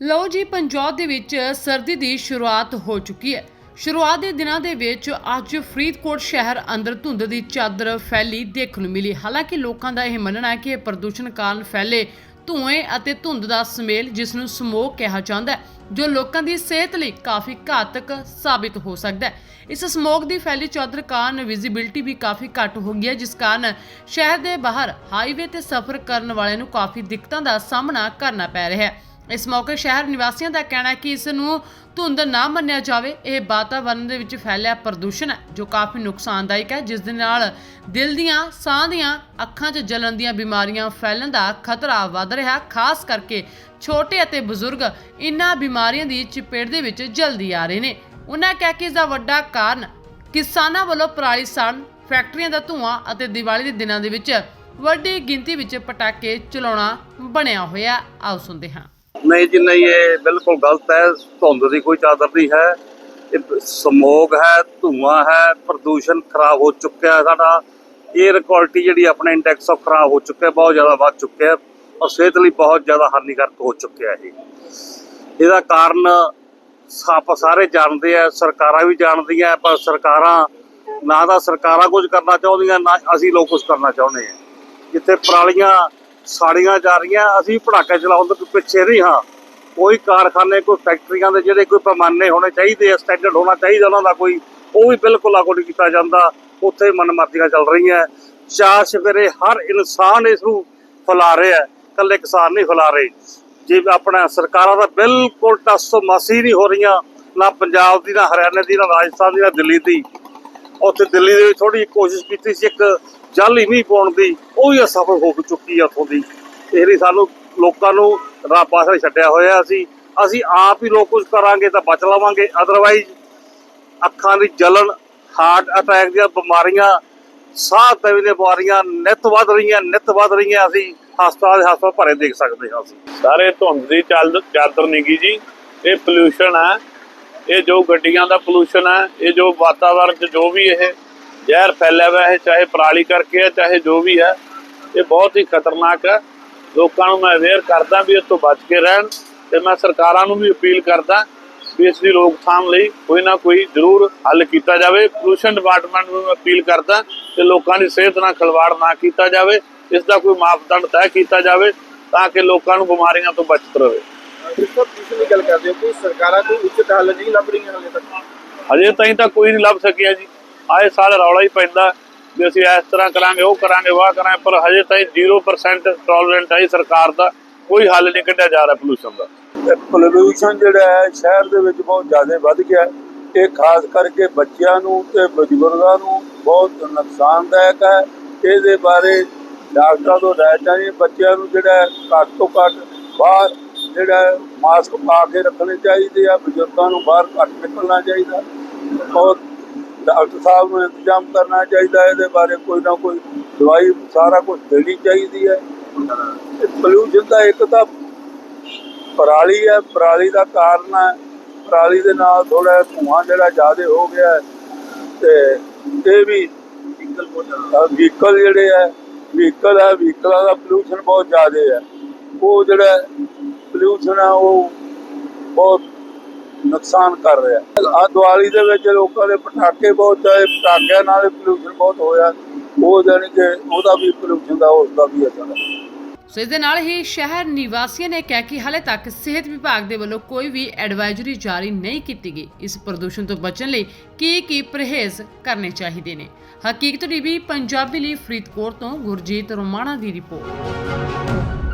ਲਓ ਜੀ, ਪੰਜਾਬ ਦੇ ਵਿੱਚ ਸਰਦੀ ਦੀ ਸ਼ੁਰੂਆਤ ਹੋ ਚੁੱਕੀ ਹੈ। ਸ਼ੁਰੂਆਤ ਦੇ ਦਿਨਾਂ ਦੇ ਵਿੱਚ ਅੱਜ ਫਰੀਦਕੋਟ ਸ਼ਹਿਰ ਅੰਦਰ ਧੁੰਦ ਦੀ ਚਾਦਰ ਫੈਲੀ ਦੇਖਣ ਨੂੰ ਮਿਲੀ। ਹਾਲਾਂਕਿ ਲੋਕਾਂ ਦਾ ਇਹ ਮੰਨਣਾ ਹੈ ਕਿ ਇਹ ਪ੍ਰਦੂਸ਼ਣ ਕਾਰਨ ਫੈਲੇ ਧੂਏ ਅਤੇ ਧੁੰਦ ਦਾ ਸਮੇਲ ਜਿਸ ਨੂੰ ਸਮੋਕ ਕਿਹਾ ਜਾਂਦਾ ਹੈ, ਜੋ ਲੋਕਾਂ ਦੀ ਸਿਹਤ ਲਈ ਕਾਫੀ ਘਾਤਕ ਸਾਬਿਤ ਹੋ ਸਕਦਾ ਹੈ। ਇਸ ਸਮੋਕ ਦੀ ਫੈਲੀ ਚਾਦਰ ਕਾਰਨ ਵਿਜ਼ਿਬਿਲਟੀ ਵੀ ਕਾਫੀ ਘੱਟ ਹੋ ਗਈ ਹੈ, ਜਿਸ ਕਾਰਨ ਸ਼ਹਿਰ ਦੇ ਬਾਹਰ ਹਾਈਵੇ ਤੇ ਸਫ਼ਰ ਕਰਨ ਵਾਲਿਆਂ ਨੂੰ ਕਾਫੀ ਦਿੱਕਤਾਂ ਦਾ ਸਾਹਮਣਾ ਕਰਨਾ ਪੈ ਰਿਹਾ ਹੈ। ਇਸ ਮੌਕੇ ਸ਼ਹਿਰ ਨਿਵਾਸੀਆਂ ਦਾ ਕਹਿਣਾ ਹੈ ਕਿ ਇਸ ਨੂੰ ਧੁੰਦ ਨਾ ਮੰਨਿਆ ਜਾਵੇ। ਇਹ ਵਾਤਾਵਰਣ ਦੇ ਵਿੱਚ ਫੈਲਿਆ ਪ੍ਰਦੂਸ਼ਣ ਹੈ, ਜੋ ਕਾਫੀ ਨੁਕਸਾਨਦਾਇਕ ਹੈ। ਜਿਸ ਦੇ ਨਾਲ ਦਿਲ ਦੀਆਂ, ਸਾਹ ਦੀਆਂ ਅੱਖਾਂ 'ਚ ਜਲਣ ਦੀਆਂ ਬਿਮਾਰੀਆਂ ਫੈਲਣ ਦਾ ਖਤਰਾ ਵੱਧ ਰਿਹਾ ਖਾਸ ਕਰਕੇ ਛੋਟੇ ਅਤੇ ਬਜ਼ੁਰਗ ਇਨ੍ਹਾਂ ਬਿਮਾਰੀਆਂ ਦੀ ਚਪੇਟ ਦੇ ਵਿੱਚ ਜਲਦੀ ਆ ਰਹੇ ਨੇ। ਉਹਨਾਂ ਕਹਿ ਕਿ ਇਸ ਦਾ ਵੱਡਾ ਕਾਰਨ ਕਿਸਾਨਾਂ ਵੱਲੋਂ ਪਰਾਲੀ ਸਾੜਨ ਫੈਕਟਰੀਆਂ ਦਾ ਧੂਆਂ ਅਤੇ ਦੀਵਾਲੀ ਦੇ ਦਿਨਾਂ ਦੇ ਵਿੱਚ ਵੱਡੀ ਗਿਣਤੀ ਵਿੱਚ ਪਟਾਕੇ ਚਲਾਉਣਾ ਬਣਿਆ ਹੋਇਆ ਆਓ ਸੁਣਦੇ ਹਾਂ। ਨਹੀਂ ਜੀ, ਨਹੀਂ, ਇਹ ਬਿਲਕੁਲ ਗਲਤ ਹੈ। ਧੁੰਦ ਦੀ ਕੋਈ ਚਾਦਰ ਨਹੀਂ ਹੈ। ਇਹ ਸਮੋਗ ਹੈ, ਧੂਆਂ ਹੈ, ਪ੍ਰਦੂਸ਼ਣ ਖਰਾਬ ਹੋ ਚੁੱਕਿਆ ਹੈ ਸਾਡਾ। 에ਅਰ ਕੁਆਲਿਟੀ ਜਿਹੜੀ ਆਪਣੇ ਇੰਡੈਕਸ ਆਫ ਖਰਾਬ ਹੋ ਚੁੱਕਿਆ ਬਹੁਤ ਜ਼ਿਆਦਾ ਵੱਧ ਚੁੱਕਿਆ ਔਰ ਸਿਹਤ ਲਈ ਬਹੁਤ ਜ਼ਿਆਦਾ ਹਾਨੀਕਾਰਕ ਹੋ ਚੁੱਕਿਆ ਇਹ। ਇਹਦਾ ਕਾਰਨ ਆਪਾਂ ਸਾਰੇ ਜਾਣਦੇ ਆ, ਸਰਕਾਰਾਂ ਵੀ ਜਾਣਦੀਆਂ ਪਰ ਸਰਕਾਰਾਂ ਨਾ ਤਾਂ ਸਰਕਾਰਾਂ ਕੁਝ ਕਰਨਾ ਚਾਹੁੰਦੀਆਂ, ਨਾ ਅਸੀਂ ਲੋਕ ਕੁਝ ਕਰਨਾ ਚਾਹੁੰਦੇ ਆ ਜਿੱਥੇ ਪਰਾਲੀਆਂ ਸਾੜੀਆਂ ਜਾ ਰਹੀਆਂ, ਅਸੀਂ ਪੜਾਕੇ ਚਲਾਉਣ ਤੋਂ ਪਿੱਛੇ ਨਹੀਂ ਹਾਂ। ਕੋਈ ਕਾਰਖਾਨੇ, ਕੋਈ ਫੈਕਟਰੀਆਂ ਦੇ ਜਿਹੜੇ ਕੋਈ ਪੈਮਾਨੇ ਹੋਣੇ ਚਾਹੀਦੇ ਆ ਸਟੈਂਡਰਡ ਹੋਣਾ ਚਾਹੀਦਾ ਉਹਨਾਂ ਦਾ ਕੋਈ, ਉਹ ਵੀ ਬਿਲਕੁਲ ਲਾਗੂ ਨਹੀਂ ਕੀਤਾ ਜਾਂਦਾ। ਉੱਥੇ ਮਨਮਰਜ਼ੀਆਂ ਚੱਲ ਰਹੀਆਂ। ਚਾਰ ਸਵੇਰੇ ਹਰ ਇਨਸਾਨ ਇਸ ਨੂੰ ਫੈਲਾ ਰਿਹਾ ਹੈ। ਇਕੱਲੇ ਕਿਸਾਨ ਨਹੀਂ ਫੈਲਾ ਰਹੇ। ਜੇ ਆਪਣਾ ਸਰਕਾਰਾਂ ਦਾ ਬਿਲਕੁਲ ਟਸੋ ਮਾਸੀ ਨਹੀਂ ਹੋ ਰਹੀਆਂ, ਨਾ ਪੰਜਾਬ ਦੀ, ਨਾ ਹਰਿਆਣੇ ਦੀ, ਨਾ ਰਾਜਸਥਾਨ ਦੀ, ਨਾ ਦਿੱਲੀ ਦੀ। ਉੱਥੇ ਦਿੱਲੀ ਦੇ ਵਿੱਚ ਥੋੜੀ ਕੋਸ਼ਿਸ਼ ਕੀਤੀ ਸੀ, ਇੱਕ ਜਾਲੀ ਮੀਂਹ ਪਾਉਣ ਦੀ, ਉਹ ਵੀ ਅਸਫਲ ਹੋ ਚੁੱਕੀ ਆ ਉੱਥੋਂ ਦੀ। ਇਹ ਲਈ ਸਾਨੂੰ ਲੋਕਾਂ ਨੂੰ ਰੱਬ ਪਾਸੇ ਛੱਡਿਆ ਹੋਇਆ ਸੀ। ਅਸੀਂ ਆਪ ਹੀ ਲੋਕ ਕੁਝ ਕਰਾਂਗੇ ਤਾਂ ਬਚ ਲਵਾਂਗੇ ਅਦਰਵਾਈਜ਼ ਅੱਖਾਂ ਦੀ ਜਲਨ ਹਾਰਟ ਅਟੈਕ ਦੀਆਂ ਬਿਮਾਰੀਆਂ, ਸਾਹ ਤਵੀ ਦੀਆਂ ਬਿਮਾਰੀਆਂ, ਨਿਤ ਵੱਧ ਰਹੀਆਂ, ਨਿਤ ਵੱਧ ਰਹੀਆਂ, ਅਸੀਂ ਹਸਪਤਾਲ ਦੇ ਹਸਪਤਾਲ ਭਰੇ ਦੇਖ ਸਕਦੇ ਹਾਂ ਅਸੀਂ। ਸਾਰੇ ਧੁੰਦ ਦੀ ਚੱਲ ਚਾਦਰ ਨਿੱਗੀ ਜੀ, ਇਹ ਪੋਲੂਸ਼ਨ ਹੈ। ਇਹ ਜੋ ਗੱਡੀਆਂ ਦਾ ਪੋਲੂਸ਼ਨ ਹੈ ਇਹ ਜੋ ਵਾਤਾਵਰਣ 'ਚ ਜੋ ਵੀ ਇਹ ਜ਼ਹਿਰ ਫੈਲਿਆ ਹੋਇਆ ਹੈ, ਚਾਹੇ ਪਰਾਲੀ ਕਰਕੇ ਹੈ, ਚਾਹੇ ਜੋ ਵੀ ਹੈ, ਇਹ ਬਹੁਤ ਹੀ ਖਤਰਨਾਕ ਹੈ ਲੋਕਾਂ ਨੂੰ ਮੈਂ ਅਵੇਅਰ ਕਰਦਾ ਵੀ ਇਸ ਤੋਂ ਬਚ ਕੇ ਰਹਿਣ ਤੇ ਮੈਂ ਸਰਕਾਰਾਂ ਨੂੰ ਵੀ ਅਪੀਲ ਕਰਦਾ ਵੀ ਇਸ ਦੀ ਰੋਕਥਾਮ ਲਈ ਕੋਈ ਨਾ ਕੋਈ ਜ਼ਰੂਰ ਹੱਲ ਕੀਤਾ ਜਾਵੇ। ਪੋਲੂਸ਼ਨ ਡਿਪਾਰਟਮੈਂਟ ਨੂੰ ਮੈਂ ਅਪੀਲ ਕਰਦਾ ਕਿ ਲੋਕਾਂ ਦੀ ਸਿਹਤ ਨਾਲ ਖਿਲਵਾੜ ਨਾ ਕੀਤਾ ਜਾਵੇ, ਇਸ ਦਾ ਕੋਈ ਮਾਪਦੰਡ ਤੈਅ ਕੀਤਾ ਜਾਵੇ ਤਾਂ ਕਿ ਲੋਕਾਂ ਨੂੰ ਬਿਮਾਰੀਆਂ ਤੋਂ ਬਚਤ ਰਹੇ। ਸਭ ਪਿਛਲੀ ਗੱਲ ਕਰਦੇ ਹੋ ਕਿ ਸਰਕਾਰਾਂ ਕੋਈ ਉਚਿਤ ਹੱਲ ਨਹੀਂ ਲੱਭ ਰਹੀਆਂ ਹਾਲੇ ਤੱਕ। ਹਜੇ ਤਾਈਂ ਤਾਂ ਕੋਈ ਨਹੀਂ ਲੱਭ ਸਕਿਆ ਜੀ। ਆਏ ਸਾਲ ਰੌਲਾ ਹੀ ਪੈਂਦਾ ਵੀ ਅਸੀਂ ਇਸ ਤਰ੍ਹਾਂ ਕਰਾਂਗੇ ਉਹ ਕਰਾਂਗੇ ਵਾਹ ਕਰਾਂਗੇ ਪਰ ਹਜੇ ਤਾਈਂ 0% ਟੋਲਰੈਂਟ ਹੈ ਸਰਕਾਰ ਦਾ। ਕੋਈ ਹੱਲ ਨਹੀਂ ਕੱਢਿਆ ਜਾ ਰਿਹਾ ਪੋਲੂਸ਼ਨ ਦਾ। ਪੋਲੂਸ਼ਨ ਜਿਹੜਾ ਹੈ ਸ਼ਹਿਰ ਦੇ ਵਿੱਚ ਬਹੁਤ ਜ਼ਿਆਦਾ ਵੱਧ ਗਿਆ। ਹੈ। ਇਹ ਖਾਸ ਕਰਕੇ ਬੱਚਿਆਂ ਨੂੰ ਤੇ ਬਜ਼ੁਰਗਾਂ ਨੂੰ ਬਹੁਤ ਨੁਕਸਾਨਦਾਇਕ ਹੈ। ਇਹਦੇ ਬਾਰੇ ਡਾਕਟਰਾਂ ਤੋਂ ਰਾਏ ਚਾਹੀਦੀ ਬੱਚਿਆਂ ਨੂੰ ਜਿਹੜਾ ਘੱਟ ਤੋਂ ਘੱਟ ਬਾਹਰ ਜਿਹੜਾ ਮਾਸਕ ਪਾ ਕੇ ਰੱਖਣੇ ਚਾਹੀਦੇ ਆ, ਬਜ਼ੁਰਗਾਂ ਨੂੰ ਬਾਹਰ ਘੱਟ ਨਿਕਲਣਾ ਚਾਹੀਦਾ। ਔਰ ਡਾਕਟਰ ਸਾਹਿਬ ਨੂੰ ਇੰਤਜ਼ਾਮ ਕਰਨਾ ਚਾਹੀਦਾ, ਇਹਦੇ ਬਾਰੇ ਕੋਈ ਨਾ ਕੋਈ ਦਵਾਈ, ਸਾਰਾ ਕੁਝ ਦੇਣੀ ਚਾਹੀਦੀ ਹੈ। ਪੋਲੂਸ਼ਨ ਦਾ ਇੱਕ ਤਾਂ ਪਰਾਲੀ ਹੈ, ਪਰਾਲੀ ਦਾ ਕਾਰਨ ਹੈ। ਪਰਾਲੀ ਦੇ ਨਾਲ ਥੋੜਾ ਧੂਆਂ ਜਿਹੜਾ ਜ਼ਿਆਦਾ ਹੋ ਗਿਆ ਤੇ ਇਹ ਵੀ ਵਹੀਕਲ ਜਿਹੜੇ ਹੈ ਵਹੀਕਲ ਹੈ ਵਹੀਕਲਾਂ ਦਾ ਪੋਲੂਸ਼ਨ ਬਹੁਤ ਜ਼ਿਆਦਾ ਹੈ। ਉਹ ਜਿਹੜਾ ਪੋਲੂਸ਼ਨ ਹੈ ਉਹ ਬਹੁਤ ਨੁਕਸਾਨ ਕਰ ਰਿਹਾ। ਆ ਦੀਵਾਲੀ ਦੇ ਵਿੱਚ ਲੋਕਾਂ ਦੇ ਪਟਾਕੇ ਬਹੁਤ ਚਾਹੇ ਪਟਾਕਿਆਂ ਨਾਲ ਪੋਲੂਸ਼ਨ ਬਹੁਤ ਹੋਇਆ, ਉਹ ਜਾਣੀ ਕਿ ਉਹਦਾ ਵੀ ਪੋਲੂਸ਼ਨ ਦਾ ਉਸ ਦਾ ਵੀ ਅਸਰ ਹੈ। ਸੋ ਇਸ ਦੇ ਨਾਲ ਹੀ ਸ਼ਹਿਰ ਨਿਵਾਸੀਆਂ ਨੇ ਕਿਹਾ ਕਿ ਹਾਲੇ ਤੱਕ ਸਿਹਤ ਵਿਭਾਗ ਦੇ ਵੱਲੋਂ ਕੋਈ ਵੀ ਐਡਵਾਈਜ਼ਰੀ ਜਾਰੀ ਨਹੀਂ ਕੀਤੀ ਗਈ। ਇਸ ਪ੍ਰਦੂਸ਼ਣ ਤੋਂ ਬਚਣ ਲਈ ਕੀ ਕੀ ਪਰਹੇਜ਼ ਕਰਨੇ ਚਾਹੀਦੇ ਨੇ। ਹਕੀਕਤ ਟੀਵੀ ਪੰਜਾਬੀ ਲਈ ਫਰੀਦਕੋਟ ਤੋਂ ਗੁਰਜੀਤ ਰੋਮਾਣਾ ਦੀ ਰਿਪੋਰਟ।